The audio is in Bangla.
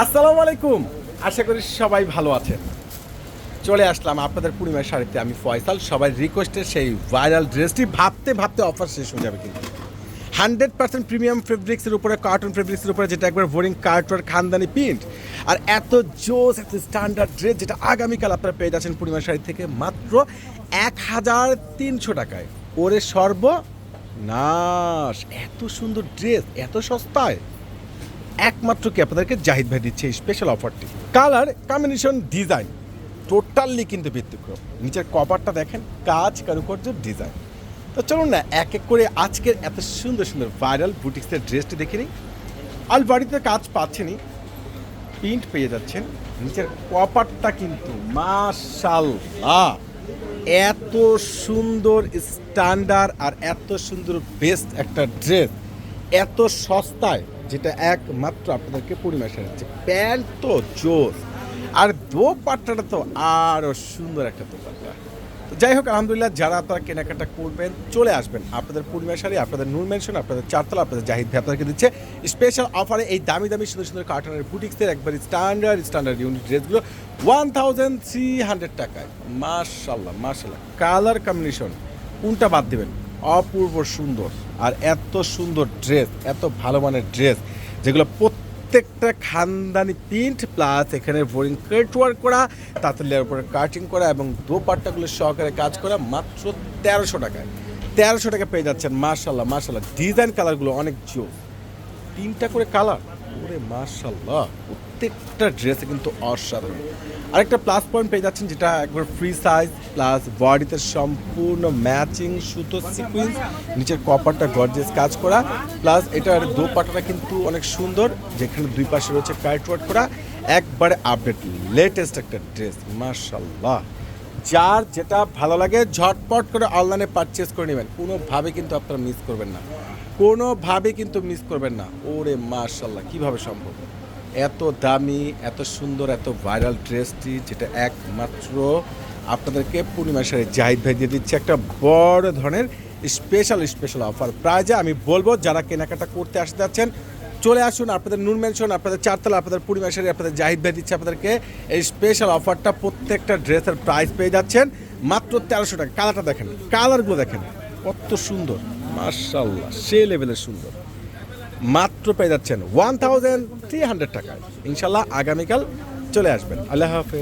আসসালামু আলাইকুম। আশা করি সবাই ভালো আছেন। চলে আসলাম আপনাদের পূর্ণিমার শাড়িতে। আমি ফয়সাল। সবাই রিকোয়েস্টের সেই ভাইরাল ড্রেসটি ভাবতে ভাবতে অফার শেষ হয়ে যাবে কিন্তু। হান্ড্রেড পার্সেন্ট প্রিমিয়াম ফেব্রিক্সের উপরে কার্টুন ফেব্রিক্সের উপরে যেটা একবার বোরিং কার্টুন খানদানি প্রিন্ট আর এত জোস এত স্ট্যান্ডার্ড ড্রেস যেটা আগামীকাল আপনারা পেয়ে যাচ্ছেন পূর্ণিমার শাড়ি থেকে মাত্র এক হাজার তিনশো টাকায়। ওরে সর্ব নাশ এত সুন্দর ড্রেস এত সস্তায়। একমাত্র কি আপনাদেরকে জাহিদ ভাই দিচ্ছে এই স্পেশাল অফারটি কালার কম্বিনেশন ডিজাইন টোটালি কিন্তু ব্যতিক্রম নিচের কভারটা দেখেন, কাজ, কারুকার্য ডিজাইন তো চলুন না, এক এক করে আজকের এত সুন্দর সুন্দর ভাইরাল বুটিক্সের ড্রেসটি দেখে নিই। আল বাড়িতে কাজ পাচ্ছেনই। প্রিন্ট পেয়ে যাচ্ছেন। নিচের কপারটা কিন্তু মাশাল্লাহ এত সুন্দর স্ট্যান্ডার্ড আর এত সুন্দর বেস্ট একটা ড্রেস এত সস্তায়। যেটা একমাত্র আপনাদেরকে পরিমাশে হচ্ছে প্যান্ট তো জোস। আর দোপাট্টাটা তো আরও সুন্দর একটা দোপাট্টা। তো যাই হোক, আলহামদুলিল্লাহ যারা আপনারা কেনাকাটা করবেন, চলে আসবেন। আপনাদের পূর্ণিমা শাড়ি আপনাদের নূর মেনশন আপনাদের চারতলা, আপনাদের জাহিদ ভাই আপনাদেরকে দিচ্ছে স্পেশাল অফারে এই দামি দামি, সুন্দর সুন্দর কার্টনের বুটিক্সের একবার স্ট্যান্ডার্ড স্ট্যান্ডার্ড ইউনিট ড্রেসগুলো ওয়ান থাউজেন্ড থ্রি হান্ড্রেড টাকায়। মার্শাল্লাহ মার্শাল্লাহ কালার কম্বিনেশন কোনটা বাদ দেবেন? অপূর্ব সুন্দর আর এত সুন্দর ড্রেস এত ভালো মানের ড্রেস যেগুলো প্রত্যেকটা খানদানি প্রিন্ট প্লাস এখানে বোরিং কেট ওয়ার্ক করা, তাতে লেয়ার উপরে কাটিং করা এবং দোপাট্টাগুলো সহকারে কাজ করা মাত্র তেরোশো টাকায়। তেরোশো টাকা পেয়ে যাচ্ছেন মার্শাল্লাহ মার্শাল্লাহ ডিজাইন কালারগুলো অনেক জো তিনটা করে কালার ওরে মার্শাল্লাহ প্রত্যেকটা ড্রেসে কিন্তু অসাধারণ। আরেকটা প্লাস পয়েন্ট পেয়ে যাচ্ছেন যেটা একবার ফ্রি সাইজ প্লাস বডিতে সম্পূর্ণ ম্যাচিং সুতো সিকুয়েন্স নিচের কপারটা গর্জেস কাজ করা প্লাস এটার দোপাটাটা কিন্তু অনেক সুন্দর, যেখানে দুই পাশে রয়েছে কাইট ওয়ার্ক করা। একবারে আপডেট লেটেস্ট একটা ড্রেস মার্শাল্লাহ যার যেটা ভালো লাগে, ঝটপট করে অনলাইনে পারচেস করে নেবেন। কোনোভাবে কিন্তু আপনারা মিস করবেন না। কোনোভাবে কিন্তু মিস করবেন না। ওরে মার্শাল্লাহ কীভাবে সম্ভব? এত দামি, এত সুন্দর, এত ভাইরাল ড্রেসটি যেটা একমাত্র আপনাদেরকে পূর্ণিমা শাড়ি জাহিদ ভাই দিয়ে দিচ্ছে। একটা বড় ধরনের স্পেশাল স্পেশাল অফার প্রাইজে আমি বলব, যারা কেনাকাটা করতে আসতে যাচ্ছেন, চলে আসুন আপনাদের নুন মেনশন আপনাদের চারতলা, আপনাদের পূর্ণিমা শাড়ি, আপনাদের জাহিদ ভাই দিচ্ছে আপনাদেরকে। এই স্পেশাল অফারটা প্রত্যেকটা ড্রেসের প্রাইস পেয়ে যাচ্ছেন। মাত্র তেরোশো টাকা। কালারটা দেখেন কালারগুলো দেখেন, কত সুন্দর। মার্শাল্লাহ সে লেভেলের সুন্দর। মাত্র পেয়ে যাচ্ছেন ওয়ান থাউজেন্ড থ্রি হান্ড্রেড টাকায়। ইনশাল্লাহ আগামীকাল চলে আসবেন। আল্লাহ হাফেজ।